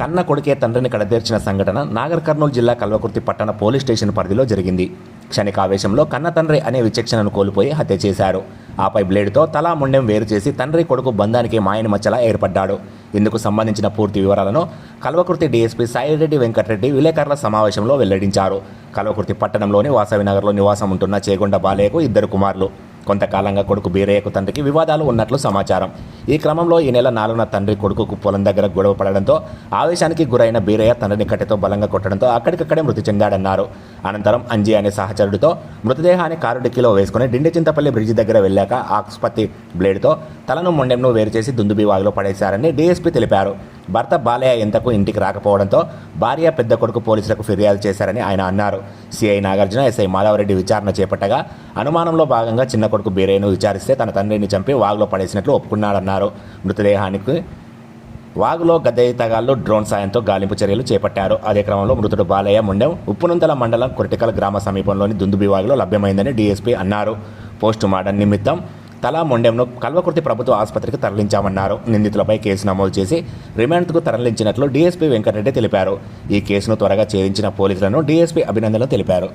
కన్న కొడుకే తండ్రిని కడతీర్చిన సంఘటన నాగర్ కర్నూలు జిల్లా కల్వకుర్తి పట్టణ పోలీస్ స్టేషన్ పరిధిలో జరిగింది. క్షణికావేశంలో కన్న తండ్రి అనే విచక్షణను కోల్పోయి హత్య చేశారు. ఆపై బ్లేడ్తో తలా ముండెం వేరు చేసి తండ్రి కొడుకు బంధానికి మాయని మచ్చలా ఏర్పడ్డాడు. ఇందుకు సంబంధించిన పూర్తి వివరాలను కల్వకుర్తి డీఎస్పీ సాయిరెడ్డి వెంకటరెడ్డి విలేకరుల సమావేశంలో వెల్లడించారు. కల్వకుర్తి పట్టణంలోని వాసవి నగర్లో నివాసం ఉంటున్న చేగొండ బాలయ్యకు ఇద్దరు కుమారులు. కొంతకాలంగా కొడుకు బీరయ్యకు తండ్రికి వివాదాలు ఉన్నట్లు సమాచారం. ఈ క్రమంలో ఈ నెల నాలుగున తండ్రి కొడుకుకు పొలం దగ్గర గొడవ పడడంతో ఆవేశానికి గురైన బీరయ్య తండ్రిని కట్టెతో బలంగా కొట్టడంతో అక్కడికక్కడే మృతి చెందాడన్నారు. అనంతరం అంజీ అనే సహచరుడితో మృతదేహాన్ని కారు డిక్కీలో వేసుకుని డిండి చింతపల్లి బ్రిడ్జి దగ్గర వెళ్ళాక ఆసుపత్రి బ్లేడ్తో తలను మొండెంను వేరు చేసి దుందుబి వాగులో పడేశారని డీఎస్పీ తెలిపారు. భర్త బాలయ్య ఎంతకు ఇంటికి రాకపోవడంతో భార్య పెద్ద కొడుకు పోలీసులకు ఫిర్యాదు చేశారని ఆయన అన్నారు. సిఐ నాగార్జున ఎస్ఐ మాధవరెడ్డి విచారణ చేపట్టగా అనుమానంలో భాగంగా చిన్న కొడుకు బీరయ్యను విచారిస్తే తన తండ్రిని చంపి వాగులో పడేసినట్లు ఒప్పుకున్నాడన్నారు. మృతదేహానికి వాగులో గద్దెతగాళ్ళు డ్రోన్ సాయంతో గాలింపు చర్యలు చేపట్టారు. అదే క్రమంలో మృతుడు బాలయ్య ముండెం ఉప్పునంతల మండలం కొరటికల్ గ్రామ సమీపంలోని దుందుబి వాగులో లభ్యమైందని డీఎస్పీ అన్నారు. పోస్టు మార్టం నిమిత్తం తలా మొండెంను కల్వకుర్తి ప్రభుత్వ ఆసుపత్రికి తరలించామన్నారు. నిందితులపై కేసు నమోదు చేసి రిమాండ్కు తరలించినట్లు డీఎస్పీ వెంకటరెడ్డి తెలిపారు. ఈ కేసును త్వరగా ఛేదించిన పోలీసులను డీఎస్పీ అభినందనలు తెలిపారు.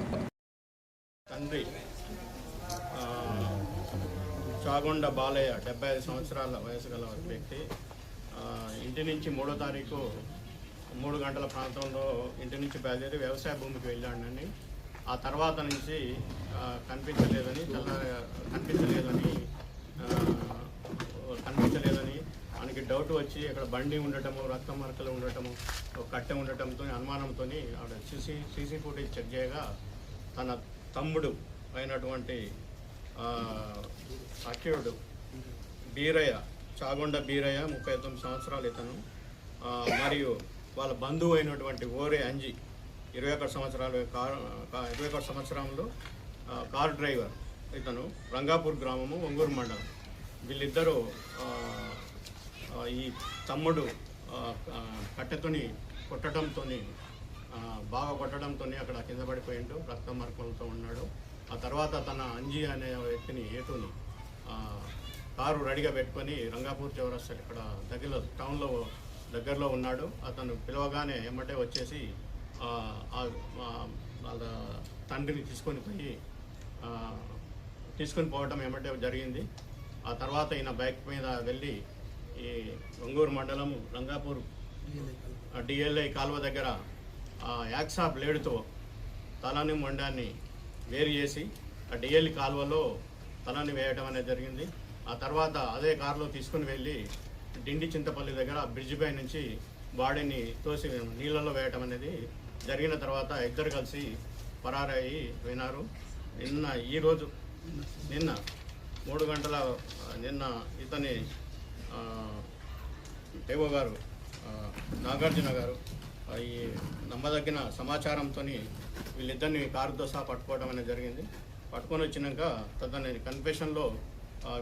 కాగొండ బాలయ్య డెబ్బై ఐదు సంవత్సరాల వయసు గల వ్యక్తి ఇంటి నుంచి మూడో తారీఖు మూడు గంటల ప్రాంతంలో ఇంటి నుంచి బయలుదేరి వ్యవసాయ భూమికి వెళ్ళాడని ఆ తర్వాత నుంచి కనిపించలేదని తెల్ల కనిపించలేదని కనిపించలేదని మనకి డౌట్ వచ్చి అక్కడ బండి ఉండటము రక్త మరకలు ఉండటము కట్టె ఉండటంతో అనుమానంతో ఆవిడ సీసీ సీసీ ఫుటేజ్ చెక్ చేయగా తన తమ్ముడు అయినటువంటి ఆ, బీరయ్య చాగొండ బీరయ్య ముప్పై తొమ్మిది సంవత్సరాలు ఇతను. మరియు వాళ్ళ బంధువు అయినటువంటి ఓరే అంజి ఇరవై ఒకటి సంవత్సరాలు కారు ఇరవై ఒకటి సంవత్సరంలో కార్ కారు డ్రైవర్ ఇతను రంగాపూర్ గ్రామము ఒంగూరు మండలం. వీళ్ళిద్దరూ ఈ తమ్ముడు కట్టెతోని కొట్టడంతో బాగా కొట్టడంతో అక్కడ కింద పడిపోయిండు రక్త మరకలతో ఉన్నాడు. ఆ తర్వాత తన అంజీ అనే వ్యక్తిని ఏటుని కారు రెడీగా పెట్టుకొని రంగాపూర్ చౌరస్తా ఇక్కడ దగ్గరలో టౌన్లో దగ్గరలో ఉన్నాడు. అతను పిలవగానే ఎమ్మటే వచ్చేసి వాళ్ళ తండ్రిని తీసుకొని పోయి తీసుకొని పోవటం ఏమంటే జరిగింది. ఆ తర్వాత ఈయన బైక్ మీద వెళ్ళి ఈ ఒంగూరు మండలం రంగాపూర్ డిఎల్ఐ కాలువ. దగ్గర యాక్సా బ్లేడుతో తలని మొండాన్ని వేరు చేసి ఆ డిఎల్ఐ కాలువలో తలని వేయడం అనేది జరిగింది. ఆ తర్వాత అదే కారులో తీసుకుని వెళ్ళి డిండి చింతపల్లి దగ్గర బ్రిడ్జ్ పై నుంచి బాడీని తోసి నీళ్ళలో వేయటం అనేది జరిగిన తర్వాత ఇద్దరు కలిసి పరారయ్యి పోయినారు. నిన్న ఈరోజు నిన్న మూడు గంటల నిన్న ఇతని ఆ, దేవో గారు నాగార్జున గారు ఈ నమ్మదగిన సమాచారంతో వీళ్ళిద్దరిని కారుతో సహా పట్టుకోవడం అనేది జరిగింది. పట్టుకొని వచ్చినాక తదని కన్ఫెషన్లో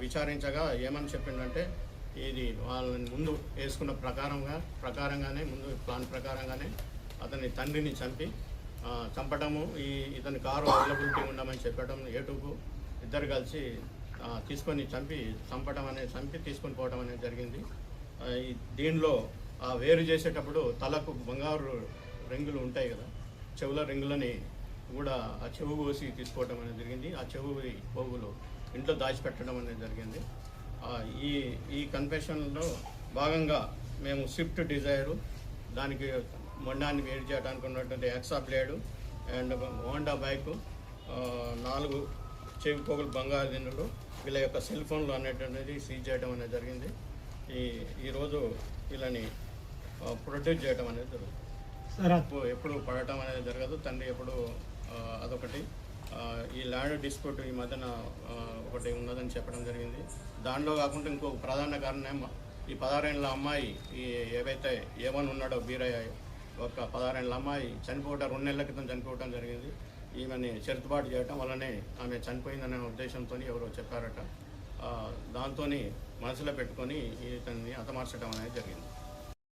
విచారించగా ఏమని చెప్పిండంటే ఇది వాళ్ళని ముందు వేసుకున్న ప్రకారంగా ప్రకారంగానే ముందు ప్లాన్ ప్రకారంగానే అతని తండ్రిని చంపి చంపడము ఈ ఇతని కారు అవైలబిలిటీ ఉండమని చెప్పడం ఏటుకు ఇద్దరు కలిసి తీసుకొని చంపి చంపడం అనేది చంపి తీసుకొని పోవడం అనేది జరిగింది. దీనిలో ఆ వేరు చేసేటప్పుడు తలకు బంగారు రింగులు ఉంటాయి కదా చెవుల రింగులని కూడా ఆ చెవు కోసి తీసుకోవడం అనేది జరిగింది. ఆ చెవు పోగులు ఇంట్లో దాచిపెట్టడం అనేది జరిగింది. ఈ ఈ కన్ఫెషన్లో భాగంగా మేము స్విఫ్ట్ డిజైరు దానికి మొండాన్ని వేడి చేయడానికి ఉన్నటువంటి hacksaw blade and Honda bike నాలుగు చెవి పోగులు బంగారు దిన్నులు వీళ్ళ యొక్క సెల్ ఫోన్లు అనేటువంటిది సీజ్ చేయడం అనేది జరిగింది. ఈ ఈరోజు వీళ్ళని ప్రొడ్యూస్ చేయడం అనేది జరుగుతుంది. ఎప్పుడు ఎప్పుడు పడటం అనేది జరగదు. తండ్రి ఎప్పుడు అదొకటి. ఈ ల్యాండ్ డిస్ప్యూట్ ఈ మధ్యన ఒకటి ఉన్నదని చెప్పడం జరిగింది. దానిలో కాకుండా ఇంకో ప్రధాన కారణం ఈ పదహారేళ్ళ అమ్మాయి ఈ ఏవైతే ఏమని ఉన్నాడో బీరయ్య ఒక పదహారేళ్ళ అమ్మాయి చనిపోవటం రెండు నెలల క్రితం చనిపోవటం జరిగింది. ఈమెని చెరుతుబాటు చేయటం వల్లనే ఆమె చనిపోయిందనే ఉద్దేశంతో ఎవరో చెప్పారట. దాంతో మనసులో పెట్టుకొని ఇతన్ని హతమార్చడం అనేది జరిగింది.